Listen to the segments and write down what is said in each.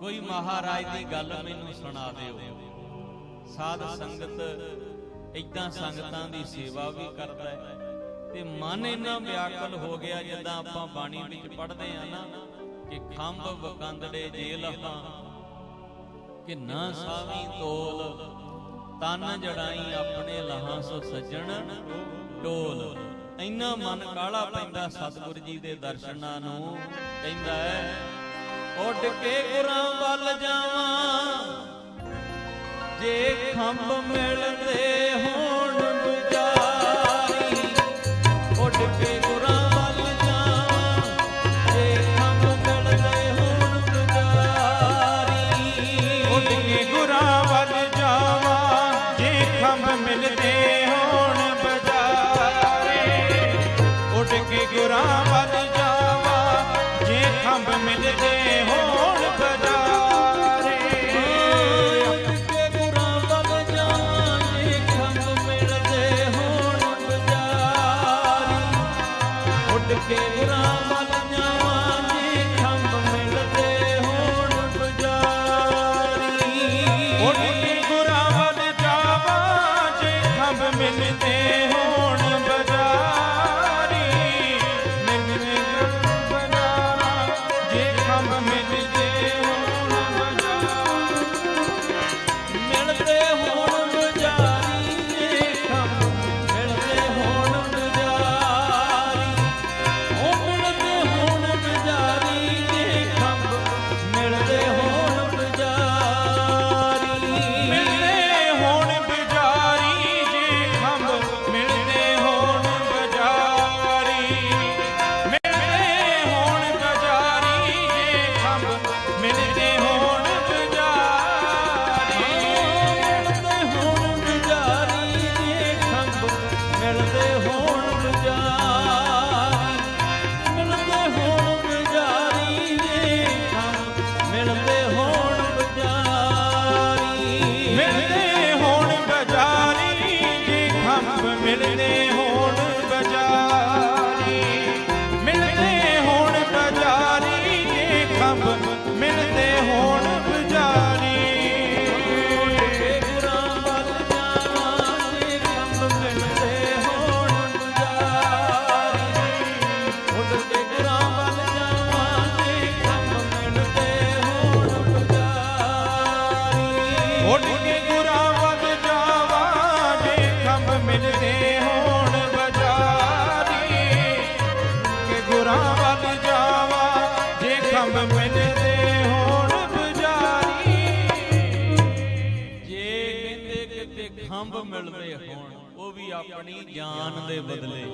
ਕੋਈ ਮਹਾਰਾਜ ਦੀ ਗੱਲ ਮੈਨੂੰ ਸੁਣਾ ਦਿਓ। ਸਾਧ ਸੰਗਤ ਇਦਾਂ ਸੰਗਤਾਂ ਦੀ ਸੇਵਾ ਵੀ ਕਰਦਾ ਹੈ ਤੇ ਮਨ ਇੰਨਾ ਵਿਆਕਲ ਹੋ ਗਿਆ ਜਿੱਦਾਂ ਆਪਾਂ ਬਾਣੀ ਵਿੱਚ ਪੜ੍ਹਦੇ ਆ ਨਾ ਕਿ ਖੰਭ ਵਕੰਦੜੇ ਜੇਲਹਾਂ ਕਿ ਨਾ ਸਾਵੀ ਤੋਲ, ਤਨ ਜੜਾਈ ਆਪਣੇ ਲਹਾਂ ਸੋ ਸੱਜਣ ਟੋਲ ਇੰਨਾ ਮਨ ਕਾਲਾ ਪੈਂਦਾ ਸਤਿਗੁਰ ਜੀ ਦੇ ਦਰਸ਼ਨਾਂ ਨੂੰ, ਕਹਿੰਦਾ ਹੈ ਉੱਡ ਕੇ ਗੁਰਾਂ ਵੱਲ ਜਾਵਾਂ। ਜੇ ਖੰਭ ਮਿਲਦੇ ਹੋਣ ਬੁਝਾਰੀ ਉੱਡ ਕੇ ਗੁਰਾਂ ਵੱਲ ਜਾਵਾਂ। ਜੇ ਖੰਭ ਮਿਲਦੇ ਹੋਣ ਬੁਝਾਰੀ ਉੱਡ ਕੇ ਗੁਰਾਂ ਵੱਲ ਜਾਵਾਂ। ਜੇ ਖੰਭ ਮਿਲਦੇ ਹੋਣ ਬਜ਼ਾਰੇ ਉੱਡ ਕੇ ਗੁਰਾਂ ਵੱਲ ਜਾਵਾਂ। ਜੇ ਖੰਭ ਮਿਲਦੇ ਉੱਡ ਉੱਡ ਕੇ ਗੁਰਾਂ ਵੱਲ ਜਾਵਾਂ ਜੇ ਖੰਭ ਮਿਲਦੇ ਹੋਣ ਬਜ਼ਾਰੀ। ਕਿ ਗੁਰਾਂ ਵੱਲ ਜਾਵਾਂ, ਜੇ ਖੰਭ ਮਿਲਦੇ ਹੋਣ ਬਜ਼ਾਰੀ। ਜੇ ਕਹਿੰਦੇ ਕਿਤੇ ਖੰਭ ਮਿਲਦੇ ਹੋਣ, ਉਹ ਵੀ ਆਪਣੀ ਜਾਨ ਦੇ ਬਦਲੇ।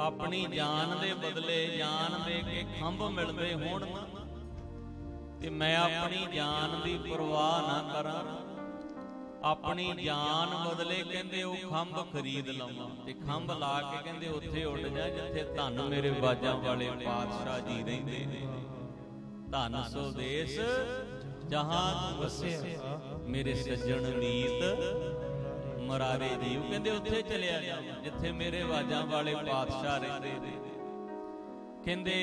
ਆਪਣੀ ਜਾਨ ਦੇ ਬਦਲੇ, ਜਾਨ ਦੇ ਕੇ ਖੰਭ ਮਿਲਦੇ ਹੋਣ ਨਾ। ਤੇ ਮੈਂ ਆਪਣੀ ਜਾਨ ਦੀ ਪਰਵਾਹ ਨਾ ਕਰਾਂ। ਆਪਣੀ ਜਾਨ ਬਦਲੇ ਕਹਿੰਦੇ ਉਹ ਖੰਭ ਖਰੀਦ ਲਵਾਂ। ਤੇ ਖੰਭ ਲਾ ਕੇ ਕਹਿੰਦੇ ਉੱਥੇ ਉੱਡ ਜਾ, ਜਿੱਥੇ ਧੰਨ ਮੇਰੇ ਬਾਜਾਂ ਵਾਲੇ ਪਾਤਸ਼ਾਹ ਜੀ ਰਹਿੰਦੇ ਨੇ। ਧੰਨ ਸੋ ਦੇਸ ਜਹਾਂ ਵਸਿਆ, ਮੇਰੇ ਸੱਜਣ ਮੀਤ ਮਰਾਰੇ ਜੀ ਉਹ ਕਹਿੰਦੇ ਉੱਥੇ ਚਲਿਆ ਜਾ ਜਿੱਥੇ ਮੇਰੇ ਬਾਜਾਂ ਵਾਲੇ ਪਾਤਸ਼ਾਹ ਰਹਿੰਦੇ ਨੇ। ਕਹਿੰਦੇ